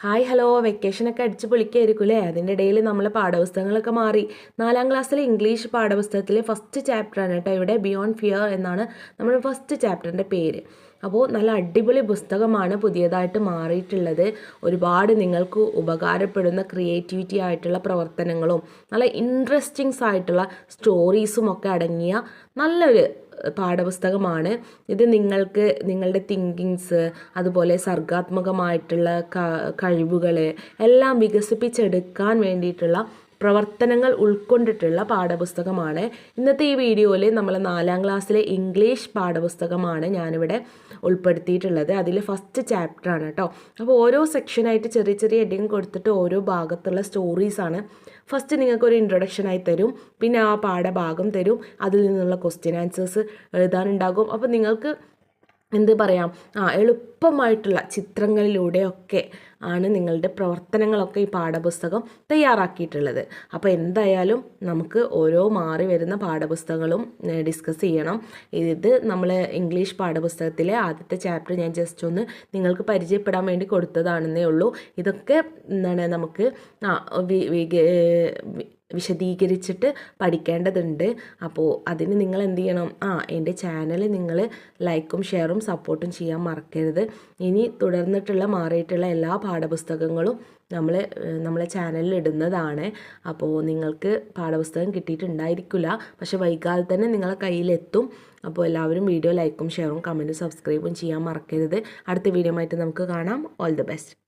Hi hello. വെക്കേഷനൊക്കെ അടിച്ച് പൊളിക്കായിരിക്കും അല്ലേ അതിന്റെ ഇടയിൽ നമ്മളെ പാഠപുസ്തകങ്ങളൊക്കെ മാറി. നാലാം ക്ലാസ്സിലെ ഇംഗ്ലീഷ് പാഠപുസ്തകത്തിലെ ഫസ്റ്റ് ചാപ്റ്ററാണ് കേട്ടോ ഇവിടെ ബിയോണ്ട് ഫിയർ എന്നാണ് നമ്മുടെ ഫസ്റ്റ് ചാപ്റ്ററിന്റെ പേര്. അപ്പോൾ നല്ല അടിപൊളി പുസ്തകമാണ് പുതിയതായിട്ട് മാറിയിട്ടുള്ളത്. ഒരുപാട് നിങ്ങൾക്ക് ഉപകാരപ്പെടുന്ന ക്രിയേറ്റിവിറ്റി ആയിട്ടുള്ള പ്രവർത്തനങ്ങളും നല്ല ഇൻട്രസ്റ്റിങ്സ് ആയിട്ടുള്ള സ്റ്റോറീസും ഒക്കെ അടങ്ങിയ നല്ലൊരു പാഠപുസ്തകമാണ്. ഇത് നിങ്ങൾക്ക് നിങ്ങളുടെ തിങ്കിങ്സ് അതുപോലെ സർഗാത്മകമായിട്ടുള്ള കഴിവുകൾ എല്ലാം വികസിപ്പിച്ചെടുക്കാൻ വേണ്ടിയിട്ടുള്ള പ്രവർത്തനങ്ങൾ ഉൾക്കൊണ്ടിട്ടുള്ള പാഠപുസ്തകമാണ്. ഇന്നത്തെ ഈ വീഡിയോയിൽ നമ്മൾ നാലാം ക്ലാസ്സിലെ ഇംഗ്ലീഷ് പാഠപുസ്തകമാണ് ഞാനിവിടെ ഉൾപ്പെടുത്തിയിട്ടുള്ളത്. അതിൽ ഫസ്റ്റ് ചാപ്റ്ററാണ് കേട്ടോ. അപ്പോൾ ഓരോ സെക്ഷനായിട്ട് ചെറിയ ചെറിയ ഹെഡിങ് കൊടുത്തിട്ട് ഓരോ ഭാഗത്തുള്ള സ്റ്റോറീസാണ് ഫസ്റ്റ് നിങ്ങൾക്കൊരു ഇൻട്രൊഡക്ഷനായി തരും. പിന്നെ ആ പാഠഭാഗം തരും. അതിൽ നിന്നുള്ള ക്വസ്റ്റ്യൻ ആൻസേഴ്സ് എഴുതാനുണ്ടാകും. അപ്പോൾ നിങ്ങൾക്ക് എന്ത് പറയാം? ആ എളുപ്പമായിട്ടുള്ള ചിത്രങ്ങളിലൂടെയൊക്കെ ആണ് നിങ്ങളുടെ പ്രവർത്തനങ്ങളൊക്കെ ഈ പാഠപുസ്തകം തയ്യാറാക്കിയിട്ടുള്ളത്. അപ്പോൾ എന്തായാലും നമുക്ക് ഓരോ മാറി വരുന്ന പാഠപുസ്തകങ്ങളും ഡിസ്കസ് ചെയ്യണം. ഇത് നമ്മൾ ഇംഗ്ലീഷ് പാഠപുസ്തകത്തിലെ ആദ്യത്തെ ചാപ്റ്റർ ഞാൻ ജസ്റ്റ് ഒന്ന് നിങ്ങൾക്ക് പരിചയപ്പെടാൻ വേണ്ടി കൊടുത്തതാണെന്നേ ഉള്ളൂ. ഇതൊക്കെ എന്താണ് നമുക്ക് വിശദീകരിച്ചിട്ട് പഠിക്കേണ്ടതുണ്ട്. അപ്പോൾ അതിന് നിങ്ങൾ എന്ത് ചെയ്യണം? ആ എന്റെ ചാനൽ നിങ്ങൾ ലൈക്കും ഷെയറും സപ്പോർട്ടും ചെയ്യാൻ മറക്കരുത്. ഇനി തുടർന്നിട്ടുള്ള മാറിയിട്ടുള്ള എല്ലാ പാഠപുസ്തകങ്ങളും നമ്മൾ നമ്മളെ ചാനലിൽ ഇടുന്നതാണ്. അപ്പോൾ നിങ്ങൾക്ക് പാഠപുസ്തകം കിട്ടിയിട്ടുണ്ടായിരിക്കില്ല. പക്ഷെ വൈകാതെ തന്നെ നിങ്ങളെ കയ്യിലെത്തും. അപ്പോൾ എല്ലാവരും വീഡിയോ ലൈക്കും ഷെയറും കമന്റും സബ്സ്ക്രൈബും ചെയ്യാൻ മറക്കരുത്. അടുത്ത വീഡിയോ ആയിട്ട് നമുക്ക് കാണാം. All the best